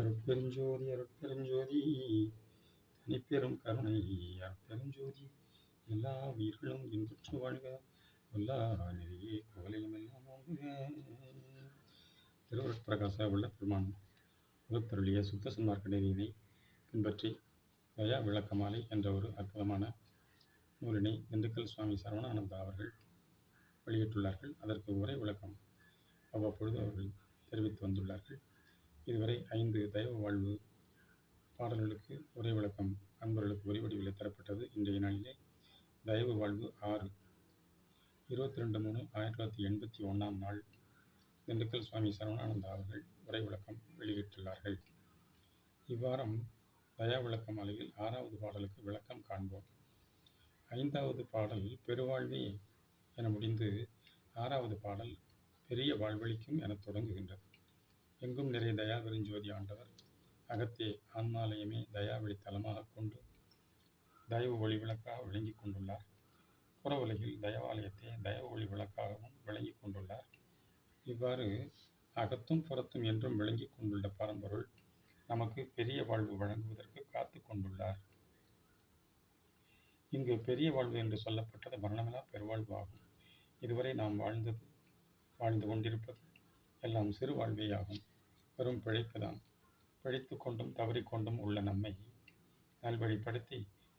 அருட்பெருஞ்சோதி அருட்பெருஞ்சோதி தனிப்பெரும் கருணை அருட்பெருஞ்சோதி. எல்லா உயிர்களும் இன்புற்று வாழ்க எல்லா நெறியே கவலையும் எல்லாம் ஓங்குக. திருவருட்பிரகாச உள்ள பெருமான் வகுத்தருளிய சுத்த சன்மார்க்கநெறியினை பின்பற்றி தயா விளக்கமாலை என்ற ஒரு அற்புதமான நூலினை திண்டுக்கல் சுவாமி சரவணானந்தா அவர்கள் வெளியிட்டுள்ளார்கள். அதற்கு உரை விளக்கம் அவ்வப்பொழுது அவர்கள் தெரிவித்து வந்துள்ளார்கள். இதுவரை ஐந்து தெய்வ வாழ்வு பாடல்களுக்கு உரை விளக்கம். அன்பர்களுக்கு உரை வடிவில் தரப்பட்டது இன்றைய நாளிலே தெய்வ வாழ்வு ஆறு. இருபத்தி ரெண்டு மூணு ஆயிரத்தி தொள்ளாயிரத்தி எண்பத்தி ஒன்றாம் நாள் திண்டுக்கல் சுவாமி சரவணானந்தா அவர்கள் உரை விளக்கம் வெளியிட்டுள்ளார்கள். இவ்வாரம் தயா விளக்க மாலையில் ஆறாவது பாடலுக்கு விளக்கம் காண்போம். ஐந்தாவது பாடல் பெருவாழ்வே என முடிந்து ஆறாவது பாடல் பெரிய வாழ்வழிக்கும் என தொடங்குகின்றது. எங்கும் நிறைய தயா பெருஞ்சோதி ஆண்டவர் அகத்தே ஆன்மாலயமே தயாவழி தலமாக கொண்டு தயவு ஒளி விளக்காக விளங்கி கொண்டுள்ளார். புற உலகில் தயவாலயத்தை தயவு ஒளி விளக்காகவும் விளங்கி கொண்டுள்ளார். இவ்வாறு அகத்தும் புறத்தும் என்றும் விளங்கி கொண்டுள்ள பரம்பொருள் நமக்கு பெரிய வாழ்வு வழங்குவதற்கு காத்து கொண்டுள்ளார். இங்கு பெரிய வாழ்வு என்று சொல்லப்பட்டது மரணமில்லா பெருவாழ்வு ஆகும். இதுவரை நாம் வாழ்ந்தது வாழ்ந்து கொண்டிருப்பது எல்லாம் சிறு வாழ்வே ஆகும். பெரும் பிழைப்புதான் பிழைத்து கொண்டும் தவறிக்கொண்டும் உள்ள நம்மை நல்வழிப்படுத்தி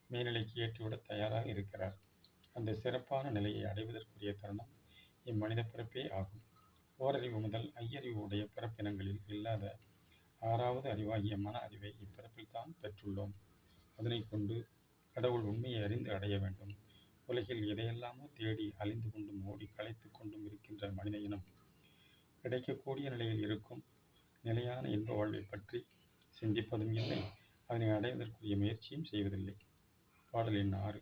மேல்நிலைக்கு ஏற்றிவிட தயாராக இருக்கிறார். அந்த சிறப்பான நிலையை அடைவதற்குரிய தருணம் இம்மனித பிறப்பே ஆகும். ஓரறிவு முதல் ஐயறிவு உடைய பிறப்பினங்களில் இல்லாத ஆறாவது அறிவாகிய மன அறிவை இப்பிறப்பில் தான் பெற்றுள்ளோம். அதனை கொண்டு கடவுள் உண்மையை அறிந்து அடைய வேண்டும். உலகில் எதையெல்லாமோ தேடி அழிந்து கொண்டும் ஓடி களைத்து கொண்டும் இருக்கின்ற மனித இனம் கிடைக்கக்கூடிய நிலையில் இருக்கும் நிலையான இன்ப வாழ்வை பற்றி சிந்திப்பதும் இல்லை. அதனை அடைவதற்குரிய முயற்சியும் செய்வதில்லை. பாடலின் ஆறு.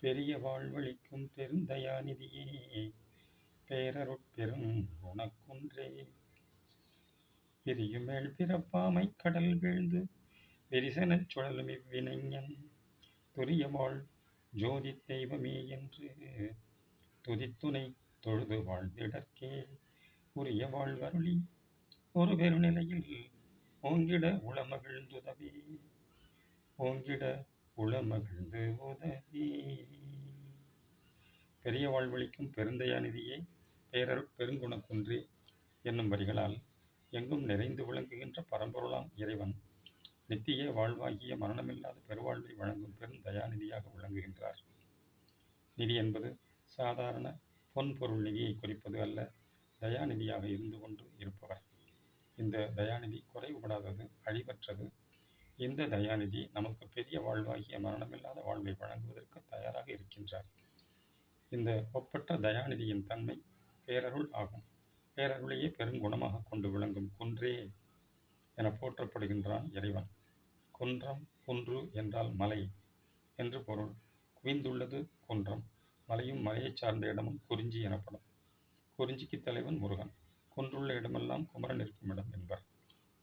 பெரிய வாழ்வழிக்கும் பெருந்தயாநிதியே பேரருட்பெரும் உனக்குன்றே. பிரியுமேல் பிறப்பாமை கடல் வீழ்ந்து வெரிசனச் சுழலும் இவ்வினைஞன். துரியவாள் ஜோதி தெய்வமே என்று துதித்துணை தொழுது வாழ்ந்திடற்கே. உரிய வாழ்வருளி ஒரு பெருநிலையில் ஓங்கிட உளமகிழ்ந்துதவி ஓங்கிட உளமகிழ்ந்து உதவி. பெரிய வாழ்வழிக்கும் பெருந்தயாநிதியே பேரர் பெருங்குணக்குன்றே என்னும் வரிகளால் எங்கும் நிறைந்து விளங்குகின்ற பரம்பொருளாம் இறைவன். நித்திய வாழ்வாகிய மரணமில்லாத பெருவாழ்வை வழங்கும் பெரும் தயாநிதியாக விளங்குகின்றார். நிதி என்பது சாதாரண பொன் பொருள் நிதியை குறிப்பது அல்ல தயாநிதியாக இருந்து கொண்டு இருப்பவர். இந்த தயாநிதி குறைவுபடாதது அழிவற்றது. இந்த தயாநிதி நமக்கு பெரிய வாழ்வாகிய மரணமில்லாத வாழ்வை வழங்குவதற்கு தயாராக இருக்கின்றார். இந்த ஒப்பற்ற தயாநிதியின் தன்மை பேரருள் ஆகும். பேரருளையே பெருங்குணமாக கொண்டு விளங்கும் குன்றே என போற்றப்படுகின்றான் இறைவன். குன்றம் குன்று என்றால் மலை என்று பொருள். குவிந்துள்ளது குன்றம். மலையும் மலையைச் சார்ந்த இடமும் குறிஞ்சி எனப்படும். குறிஞ்சிக்கு தலைவன் முருகன். குன்றுள்ள இடமெல்லாம் குமரன் இருக்கும் இடம் என்பர்.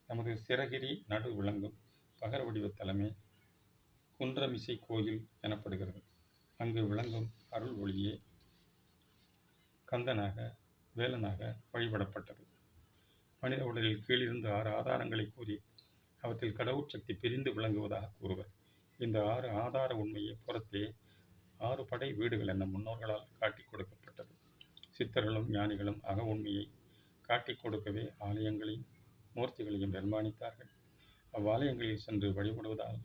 நமது சிறகிரி நடு விளங்கும் பகர வடிவ தலைமை குன்றமிசை கோயில் எனப்படுகிறது. அங்கு விளங்கும் அருள் ஒளியே கந்தனாக வேலனாக வழிபடப்பட்டது. மனித உடலில் கீழிருந்து ஆறு ஆதாரங்களை கூறி அவற்றில் கடவுட்சக்தி பிரிந்து விளங்குவதாக கூறுவர். இந்த ஆறு ஆதார உண்மையை புறத்தே ஆறு படை வீடுகள் என முன்னோர்களால் காட்டிக் கொடுக்கப்பட்டது. சித்தர்களும் ஞானிகளும் அக உண்மையை காட்டிக் கொடுக்கவே ஆலயங்களையும் மூர்த்திகளையும் நிர்மாணித்தார்கள். அவ்வாலயங்களில் சென்று வழிபடுவதால்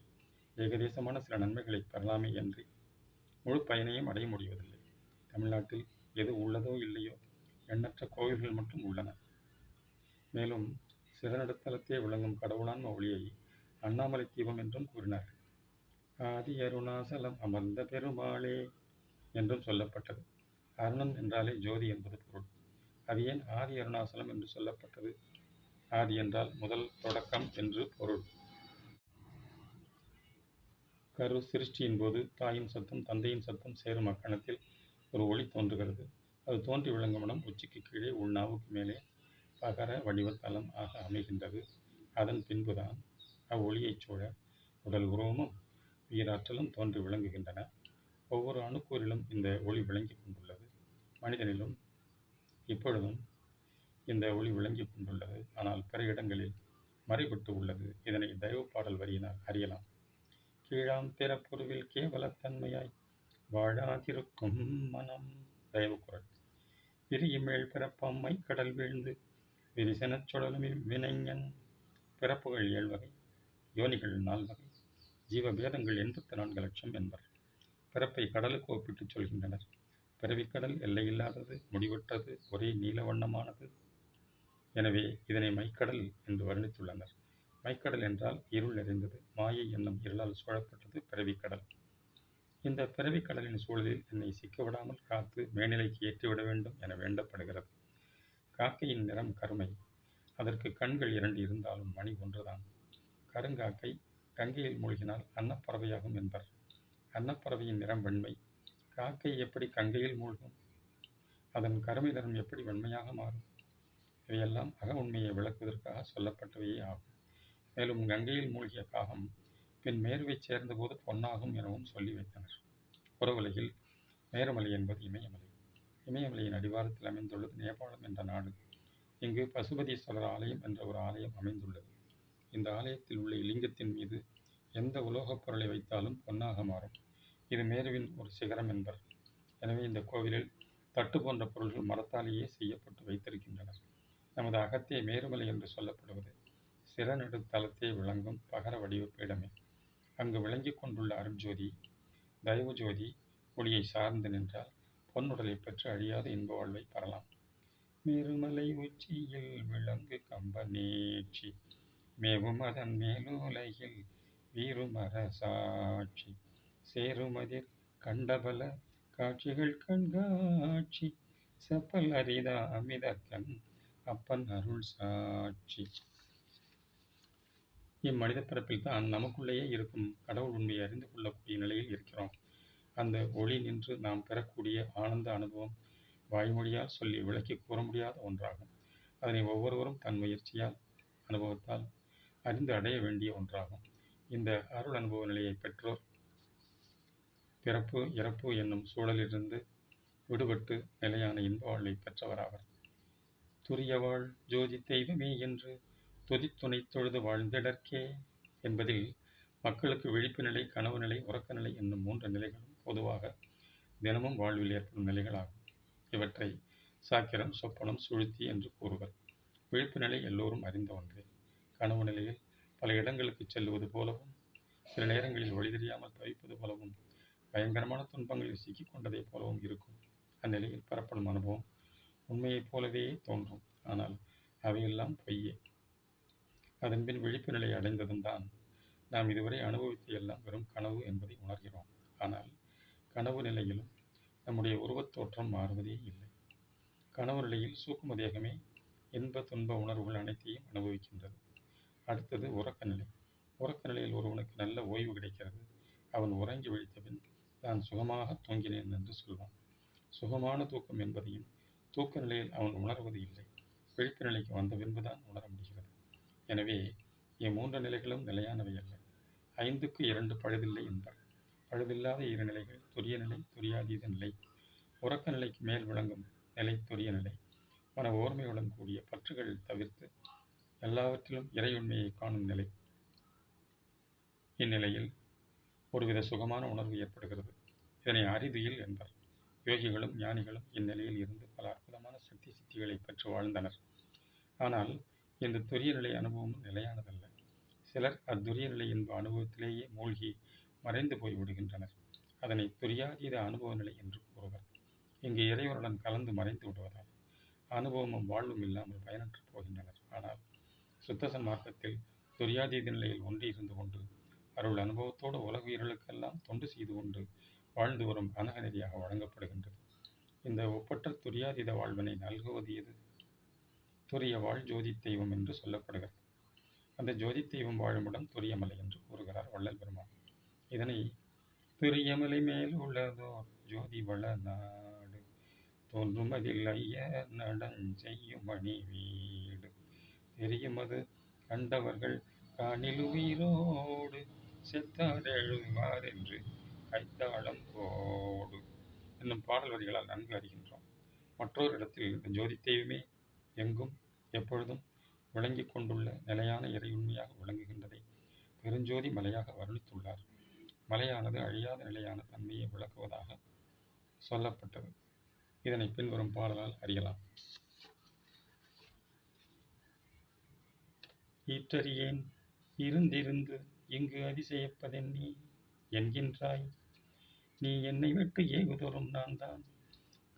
ஏகதேசமான சில நன்மைகளை பெறலாமே என்று முழு பயனையும் அடைய முடிவதில்லை. தமிழ்நாட்டில் எது உள்ளதோ இல்லையோ எண்ணற்ற கோவில்கள் மட்டும் உள்ளன. மேலும் சிறநடுத்தலத்தே விளங்கும் கடவுளான் ஒளியை அண்ணாமலை தீபம் என்றும் கூறினார்கள். ஆதி அருணாசலம் அமர்ந்த பெருமாளே என்றும் சொல்லப்பட்டது. அருணன் என்றாலே ஜோதி என்பது பொருள். அது ஏன் ஆதி அருணாசலம் என்று சொல்லப்பட்டது? ஆதி என்றால் முதல் தொடக்கம் என்று பொருள். கரு சிருஷ்டியின் போது தாயின் சத்தம் தந்தையின் சத்தம் சேரும் அக்கணத்தில் ஒரு ஒளி தோன்றுகிறது. அது தோன்றி விளங்கும் இடம் உச்சிக்கு கீழே உள்நாவுக்கு மேலே பகர வடிவத்தலம் ஆக அமைகின்றது. அதன் பின்புதான் அவ்வொளியைச் சூழ உடல் உருவமும் உயிராற்றலும் தோன்றி விளங்குகின்றன. ஒவ்வொரு அணுக்கூறிலும் இந்த ஒளி விளங்கி கொண்டுள்ளது. மனிதனிலும் இப்பொழுதும் இந்த ஒளி விளங்கி கொண்டுள்ளது. ஆனால் பிற இடங்களில் மறைபட்டு உள்ளது. இதனை தெய்வ பாடல் வரியினால் அறியலாம். கீழாம் பிறப்புருவில் கேவலத்தன்மையாய் வாழாதிருக்கும் மனம். தயவு குரல் விரியுமேல் பிறப்பம்மை கடல் வீழ்ந்து விரிசனச் சுழலும் வினைஞன். பிறப்புகள் ஏழ்வகை யோனிகள் நால்வகை ஜீவபேதங்கள் எண்பத்தி நான்கு லட்சம் என்பர். பிறப்பை கடலுக்கு ஒப்பிட்டுச் சொல்கின்றனர். பிறவிக்கடல் எல்லையில்லாதது முடிவற்றது ஒரே நீல வண்ணமானது எனவே இதனை மைக்கடல் என்று வர்ணித்துள்ளனர். மைக்கடல் என்றால் இருள் நிறைந்தது. மாயை என்னும் இருளால் சூழப்பட்டது பிறவிக்கடல். இந்த பிறவிக்கடலின் சூழலில் என்னை சிக்கவிடாமல் காத்து மேல்நிலைக்கு ஏற்றிவிட வேண்டும் என வேண்டப்படுகிறது. காக்கையின் நிறம் கருமை. அதற்கு கண்கள் இரண்டு இருந்தாலும் மணி ஒன்றுதான். கருங்காக்கை கங்கையில் மூழ்கினால் அன்னப்பறவையாகும் என்பர். அன்னப்பறவையின் நிறம் வெண்மை. காக்கை எப்படி கங்கையில் மூழ்கும்? அதன் கருமை எப்படி வெண்மையாக மாறும்? இவையெல்லாம் அக உண்மையை விளக்குவதற்காக சொல்லப்பட்டவையே ஆகும். மேலும் கங்கையில் மூழ்கிய காகம் பின் மேருவை சேர்ந்தபோது பொன்னாகும் எனவும் சொல்லி வைத்தனர். புறவுலகில் மேருமலை என்பது இமயமலை. இமயமலையின் அடிவாரத்தில் அமைந்துள்ளது நேபாளம் என்ற நாடு. இங்கு பசுபதீஸ்வரர் ஆலயம் என்ற ஒரு ஆலயம் அமைந்துள்ளது. இந்த ஆலயத்தில் உள்ள இலிங்கத்தின் மீது எந்த உலோகப் பொருளை வைத்தாலும் பொன்னாக மாறும். இது மேருவின் ஒரு சிகரம் என்பர். எனவே இந்த கோவிலில் தட்டு போன்ற பொருள்கள் மரத்தாலேயே செய்யப்பட்டு வைத்திருக்கின்றன. நமது அகத்திய மேருமலை என்று சொல்லப்படுவது சிறநெடு விளங்கும் பகர வடிவ பீடமே. அங்கு விளங்கிக் கொண்டுள்ள அருஞ்சோதி தயவு ஜோதி ஒளியை சார்ந்து நின்றால் பொன்னுடலை பெற்று அழியாத இன்ப வாழ்வை பெறலாம். மேருமலை உச்சியில் விளங்கு கம்ப நீட்சி மேவும் அதன் மேலுலகில் வீருமர சாட்சி சேருமதிர் கண்டபல காட்சிகள் கண்காட்சி. செப்பல் அரிதா அமிதக்கன் அப்பன் அருள் சாட்சி. இம்மனித பிறப்பில் தான் நமக்குள்ளேயே இருக்கும் கடவுள் உண்மையை அறிந்து கொள்ளக்கூடிய நிலையில் இருக்கிறோம். அந்த ஒளி நின்று நாம் பெறக்கூடிய ஆனந்த அனுபவம் வாய்மொழியால் சொல்லி விளக்கி கூற முடியாத ஒன்றாகும். அதனை ஒவ்வொருவரும் தன் முயற்சியால் அனுபவத்தால் அறிந்து அடைய வேண்டிய ஒன்றாகும். இந்த அருள் அனுபவ நிலையை பெற்றோர் பிறப்பு இறப்பு என்னும் சூழலிலிருந்து விடுபட்டு நிலையான இன்ப வாழ்வை பெற்றவராவர். துரியவாள் ஜோதி தெய்வமே என்று துதித்துணை தொழுது வாழ்ந்திடற்கே என்பதில் மக்களுக்கு விழிப்பு நிலை கனவு நிலை உறக்க நிலை என்னும் மூன்று நிலைகளும் பொதுவாக தினமும் வாழ்வில் ஏற்படும் நிலைகளாகும். இவற்றை சாக்கிரம் சொப்பனம் சுழுத்தி என்று கூறுவர். விழிப்பு நிலை எல்லோரும் அறிந்த ஒன்றே. கனவு நிலையில் பல இடங்களுக்கு செல்வது போலவும் சில நேரங்களில் ஒளி தெரியாமல் தவிப்பது போலவும் பயங்கரமான துன்பங்களில் சிக்கிக் கொண்டதைப் போலவும் இருக்கும். அந்நிலையில் பெறப்படும் அனுபவம் உண்மையைப் போலவே தோன்றும். ஆனால் அவையெல்லாம் பொய்யே. அதன்பின் விழிப்பு நிலை அடைந்ததும் தான் நாம் இதுவரை அனுபவித்த எல்லாம் வெறும் கனவு என்பதை உணர்கிறோம். ஆனால் கனவு நிலையிலும் நம்முடைய உருவத் தோற்றம் மாறுவதே இல்லை. கனவு நிலையில் சூக்கும தேகமே இன்ப துன்ப உணர்வுகள் அனைத்தையும் அனுபவிக்கின்றது. அடுத்தது உறக்க நிலை. உறக்க நிலையில் ஒருவனுக்கு நல்ல ஓய்வு கிடைக்கிறது. அவன் உறங்கி விழித்தபின் நான் சுகமாக தூங்கினேன் என்று சொல்வான். சுகமான தூக்கம் என்பதையும் தூக்க நிலையில் அவன் உணர்வது இல்லை. விழிப்பு நிலைக்கு வந்த பின்புதான் உணர முடிகிறது. எனவே இம்மூன்று நிலைகளும் நிலையானவை அல்ல. ஐந்துக்கு இரண்டு பழுதில்லை என்பர். பழுதில்லாத இரு நிலைகள் துரிய நிலை துரியாதீத நிலை. உறக்க நிலைக்கு மேல் விளங்கும் நிலை துரிய நிலை. மன ஓர்மையுடன் கூடிய பற்றுகள் தவிர்த்து எல்லாவற்றிலும் இறையுண்மையை காணும் நிலை. இந்நிலையில் ஒருவித சுகமான உணர்வு ஏற்படுகிறது. இதனை அறிதுயில் என்பர். யோகிகளும் ஞானிகளும் இந்நிலையில் இருந்து பல அற்புதமான சக்தி சித்திகளை பெற்று வாழ்ந்தனர். ஆனால் இந்த துரிய நிலை அனுபவமும் நிலையானதல்ல. சிலர் அத்துரிய நிலை என்ப அனுபவத்திலேயே மூழ்கி மறைந்து போய் விடுகின்றனர். அதனை துரியாதீத அனுபவ நிலை என்று கூறுவர். இங்கு இறைவனுடன் கலந்து மறைந்து விடுவதால் அனுபவமும் வாழ்வும் இல்லாமல் பயனற்று போகின்றனர். ஆனால் சுத்தசன் மார்க்கத்தில் துரியாதீத நிலையில் ஒன்றி இருந்து கொண்டு அருள் அனுபவத்தோடு உலக உயிர்களுக்கெல்லாம் தொண்டு செய்து கொண்டு வாழ்ந்து வரும் அனகநெறியாக வழங்கப்படுகின்றது. இந்த ஒப்பற்ற துரியாதீத வாழ்வினை நல்குவது எது? துரிய வாழ் ஜோதி தெய்வம் என்று சொல்லப்படுகிறது. அந்த ஜோதி தெய்வம் வாழும் துரியமலை என்று கூறுகிறார் வள்ளல் பெருமான். இதனை துரியமலை மேல் உள்ளதோர் ஜோதி வள நாடு தோன்றுமதில் ஐய நடஞ்செய்யும் மணி வீடு. தெரியுமது கண்டவர்கள் காணில் உயிரோடு செத்தார் எழுவார் என்று கைத்தாளம் போடு என்னும் பாடல் வரிகளால் நன்கு அறிகின்றோம். மற்றொரு இடத்தில் இந்த ஜோதி தெய்வமே எங்கும் எப்பொழுதும் விளங்கிக் கொண்டுள்ள நிலையான இறையுண்மையாக விளங்குகின்றதை பெருஞ்சோதி மலையாக வர்ணித்துள்ளார். மலையானது அழியாத நிலையான தன்மையை விளக்குவதாக சொல்லப்பட்டது. இதனை பின்வரும் பாடலால் அறியலாம். ஈற்றறியேன் இருந்திருந்து இங்கு அதிசயிப்பதென்னி என்கின்றாய். நீ என்னை விட்டு ஏகுதோறும் நான் தான்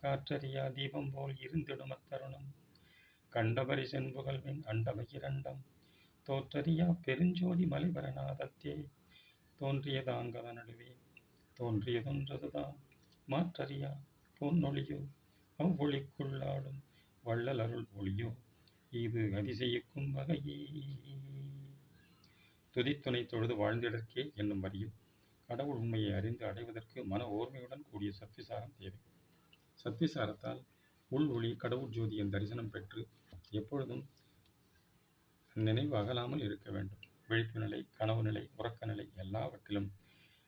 காற்றறியா தீபம் போல் இருந்திடும் அத்தருணம் கண்டபரி செண்புகழ்வின் அண்டவை இரண்டம். தோற்றறியா பெருஞ்சோதி மலைவரநாதத்தே. தோன்றியதாங்கத நடுவே தோன்றியதொன்றதுதான். மாற்றறியா பொன்னொழியோ? அவ்வொளிக்குள்ளாடும் வள்ளல் அருள் ஒளியோ? இது அதிசயிக்கும் வகையே. துதித்துணை தொழுது வாழ்ந்திடற்கே என்னும் வரியில் கடவுள் உண்மையை அறிந்து அடைவதற்கு மன ஓர்மையுடன் கூடிய சத்திசாரம் தேவை. சத்திசாரத்தால் உள் ஒளி கடவுள் ஜோதியின் தரிசனம் பெற்று எப்பொழுதும் நினைவு அகலாமல் இருக்க வேண்டும். விழிப்பு நிலை கனவு நிலை உறக்க நிலை எல்லாவற்றிலும்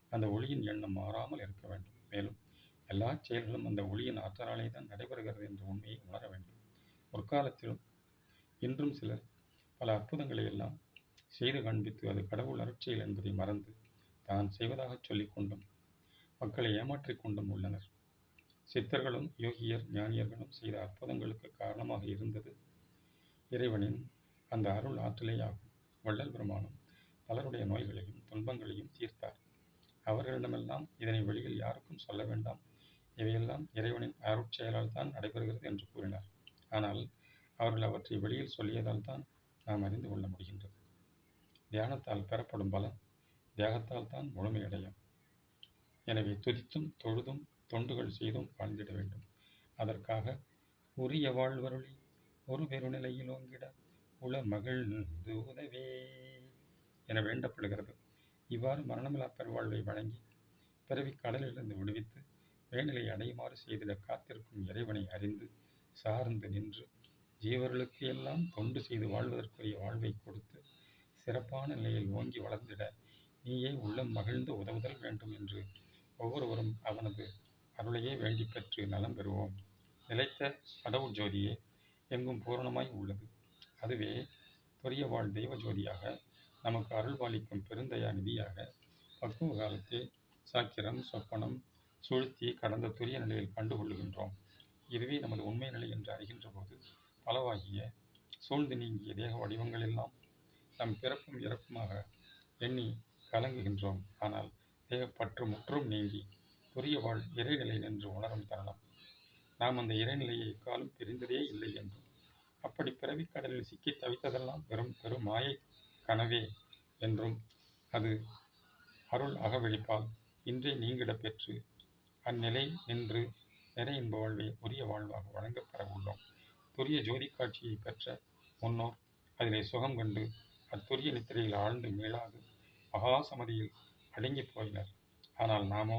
அந்த ஒளியின் எண்ணம் மாறாமல் இருக்க வேண்டும். மேலும் எல்லா செயல்களும் அந்த ஒளியின் ஆற்றலாலே தான் நடைபெறுகிறது என்ற உண்மையை உணர வேண்டும். முற்காலத்திலும் இன்றும் சிலர் பல அற்புதங்களை எல்லாம் செய்து காண்பித்து அது கடவுள் அருட்செயல் என்பதை மறந்து தான் செய்வதாகச் சொல்லிக் கொண்டும் மக்களை ஏமாற்றிக் கொண்டும் உள்ளனர். சித்தர்களும் யோகியர் ஞானியர்களும் செய்த அற்புதங்களுக்கு காரணமாக இருந்தது இறைவனின் அந்த அருள் ஆற்றலேயாகும். வள்ளல் பிரமாணம் பலருடைய நோய்களையும் துன்பங்களையும் தீர்த்தார். அவர்களிடமெல்லாம் இதனை வெளியில் யாருக்கும் சொல்ல வேண்டாம். இவையெல்லாம் இறைவனின் அருட்செயலால் தான் நடைபெறுகிறது என்று கூறினார். ஆனால் அவர்கள் அவற்றை வெளியில் சொல்லியதால் தான் நாம் அறிந்து கொள்ள முடிகின்றது. தியானத்தால் பெறப்படும் பலன் தியாகத்தால் தான் முழுமையடையும். எனவே துதித்தும் தொழுதும் தொண்டுகள் செய்தும் வாழ்ந்திட வேண்டும். அதற்காக உரிய வாழ்வருளி ஒரு பெருநிலையில் ஓங்கிட உள மகிழ்ந்து உதவே என வேண்டப்படுகிறது. இவ்வாறு மரணமில்லா பெருவாழ்வை வழங்கி பிறவி கடலிலிருந்து விடுவித்து மேல்நிலை அடையுமாறு செய்திட காத்திருக்கும் இறைவனை அறிந்து சார்ந்து நின்று ஜீவர்களுக்கு எல்லாம் தொண்டு செய்து வாழ்வதற்குரிய வாழ்வை கொடுத்து சிறப்பான நிலையில் ஓங்கி வளர்ந்திட நீயே உள்ளம் மகிழ்ந்து உதவுதல் வேண்டும் என்று ஒவ்வொருவரும் அவனது அருளையே வேண்டி பெற்று நலம் பெறுவோம். நிலைத்த கடவுள் ஜோதியே எங்கும் பூரணமாய் உள்ளது. அதுவே துரிய வாழ் தெய்வ ஜோதியாக நமக்கு அருள்பாலிக்கும் பெருந்தயா நிதியாக பக்குவ காலத்தே சாக்கிரம் சொப்பனம் சுழ்த்தி கடந்த துரிய நிலையில் கண்டுகொள்ளுகின்றோம் இதுவே நமது உண்மை நிலை என்று அறிகின்ற போது பலவாகிய சூழ்ந்து நீங்கிய தேக வடிவங்கள் எல்லாம் நம் பிறப்பும் இறப்புமாக எண்ணி கலங்குகின்றோம். ஆனால் தேகப்பற்று முற்றும் நீங்கி துரிய வாழ் இறைநிலை நின்று உணரும் தருணம் நாம் அந்த இறைநிலையை காலம் பிரிந்ததே இல்லை என்றும் அப்படி பிறவி கடலில் சிக்கி தவித்ததெல்லாம் பெரும் பெரும் மாயை கனவே என்றும் அது அருள் அகவழிப்பால் இன்றே நீங்கிடப் பெற்று அந்நிலை நின்று நிறை இன்ப வாழ்வை உரிய வாழ்வாக வழங்கப்பெற உள்ளோம் துரிய ஜோதி காட்சியை பெற்ற முன்னோர் அதிலே சுகம் கண்டு அத்துரிய நித்திரையில் ஆழ்ந்து மீளாது மகாசமதியில் அடங்கி போயினர். ஆனால் நாமோ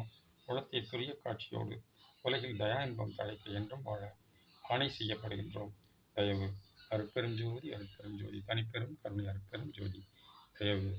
உலகத்தை துரிய காட்சியோடு உலகில் தயா இன்பம் தழைக்க என்றும் வாழ ஆணை செய்யப்படுகின்றோம். தயவு அருட்பெருஞ்சோதி அருட்பெருஞ்சோதி தனிப்பெரும் கருணை அருட்பெரும் ஜோதி தயவு